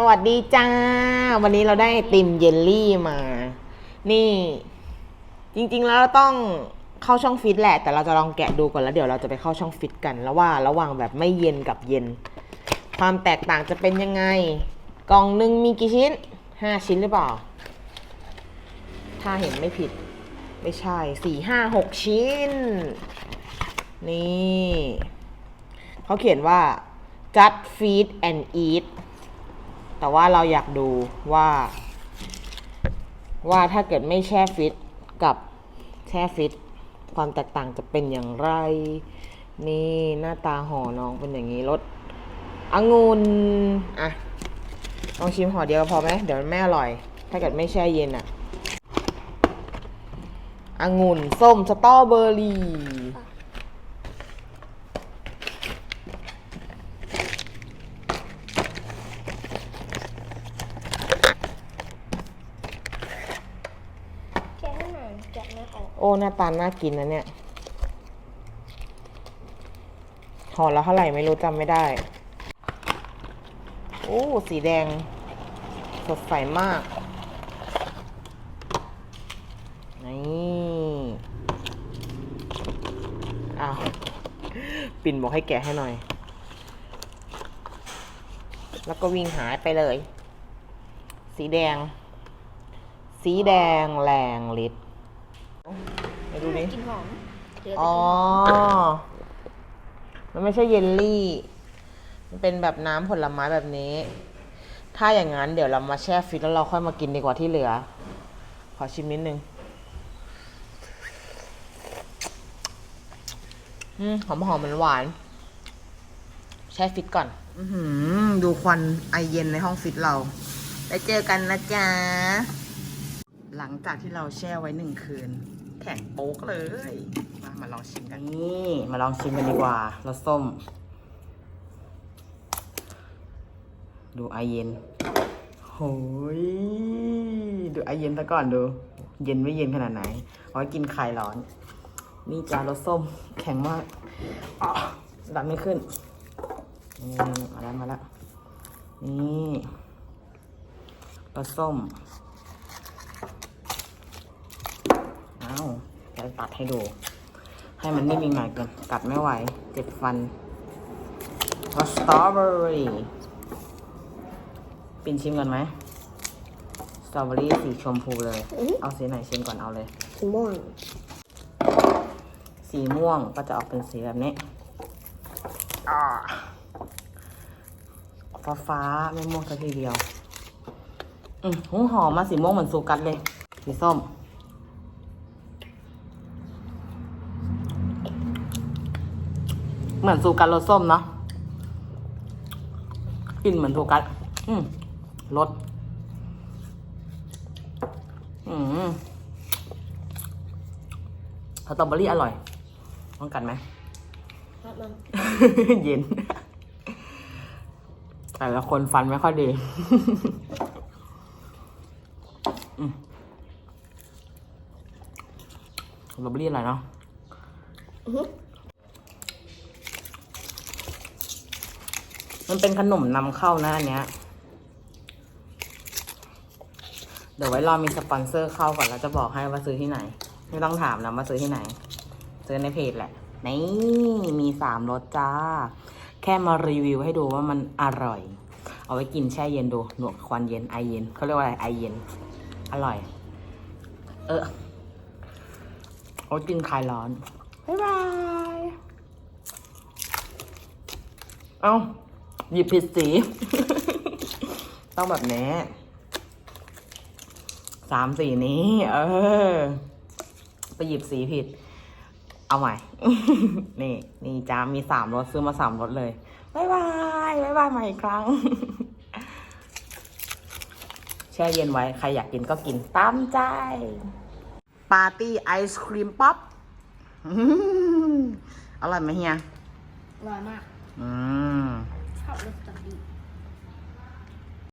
สวัสดีจ้า วันนี้เราได้ติมเยลลี่มา นี่ จริงๆแล้วเราต้องเข้าช่องฟิตแหละ แต่เราจะลองแกะดูก่อนแล้วเดี๋ยวเราจะไปเข้าช่องฟิตกัน แล้วว่าระหว่างแบบไม่เย็นกับเย็น ความแตกต่างจะเป็นยังไง กล่องหนึ่งมีกี่ชิ้นห้าชิ้นหรือเปล่า ถ้าเห็นไม่ผิด ไม่ใช่สี่ห้าหกชิ้น นี่ เขาเขียนว่า just feed and eat แต่ว่าเราอยากดูว่า ว่าถ้าเกิดไม่แช่ฟิตกับแช่ฟิต ความแตกต่างจะเป็นอย่างไร นี่หน้าตาห่อน้องเป็นอย่างนี้รสองุ่นอะลองชิมห่อเดียวพอไหมเดี๋ยวมันไม่อร่อย ถ้าเกิดไม่แช่เย็นอะองุ่นส้มสตรอเบอร์รี่ แกะให้หน่อยแกะไม่ออก โอ้หน้าตาน่ากินนะเนี่ยห่อแล้วเท่าไหร่ไม่รู้จำไม่ได้ โอ้สีแดง สดใสมาก นี่อ้าวปิ่นบอกให้แกะให้หน่อย แล้วก็วิ่งหายไปเลย สีแดง สีแดงแรงฤทธิ์ ไปดูดิ กลินหอมเดี๋ยวจะอ๋อกินมันไม่ใช่เยลลี่ มันเป็นแบบน้ำผลไม้แบบนี้ ถ้าอย่างนั้นเดี๋ยวเรามาแช่ฟรีซแล้วเราค่อยมากินดีกว่าที่เหลือ ขอชิมนิดนึง อืมหอมหอมมันหวานๆแช่ฟิตก่อน อือหือดูควันไอเย็นในห้องฟิตเราไปเจอกันนะจ๊ะ หลังจากที่เราแช่ไว้หนึ่งคืน แข็งโป๊กเลย มามาลองชิมกันนี่มาลองชิมกันดีกว่ารสส้ม ดูไอเย็นโหยดูไอเย็นซะก่อนดู เย็นไม่เย็นขนาดไหนเอาไว้กินคลายร้อน นี่จ้ารสส้มแข็งมากอ๋อดันไม่ขึ้นนี่มาแล้วมาแล้วนี่รสส้ม อ้าวจะตัดให้ดู ให้มันนิ่มๆหน่อยกันกัดไม่ไหว เจ็บฟันรสสตรอเบอรี่ปินชิมกันไหมสตรอเบอรี่สีชมพูเลย เอาสีไหนชิมก่อนเอาเลย สีม่วง สีม่วงก็จะออกเป็นสีแบบนี้อ่าฟ้าฟ้าๆไม่ม่วงสักทีเดียว อืมหูหอมมาสีม่วงเหมือนซูกัสเลย สีส้ม เหมือนซูกัสรสส้มเนาะกลิ่นเหมือนซูกัสอืมรสอืมสตรอเบอรี่อร่อยต้องกันไหมครับมันเย็น แต่ละคนฟันไม่ค่อยดีอืมสตรอเบอรี่อร่อยเนาะ อื้อหือ มันเป็นขนมนำเข้านะอันเนี้ย เดี๋ยวไว้รอมีสปอนเซอร์เข้าก่อนแล้วจะบอกให้ว่าซื้อที่ไหน ไม่ต้องถามนะว่าซื้อที่ไหน ซื้อในเพจแหละ นี่มีสามรสจ้า แค่มารีวิวให้ดูว่ามันอร่อย เอาไว้กินแช่เย็นดูหนวกควันเย็นไอเย็นเขาเรียกว่าอะไรไอเย็น อร่อย เออเอาไว้กินคลายร้อน บ๊ายบาย เอา หยิบผิดสี ต้องแบบนี้สามสีนี้ เออ ไปหยิบสีผิด เอาใหม่ นี่ นี่จ้ามีสามรสซื้อมาสามรสเลยบายบายบายบายใหม่อีกครั้ง แช่เย็นไว้ ใครอยากกินก็กินตามใจ ปาร์ตี้ไอศครีมป๊อปอร่อยไหมเฮียอร่อยมาก อืม ชอบร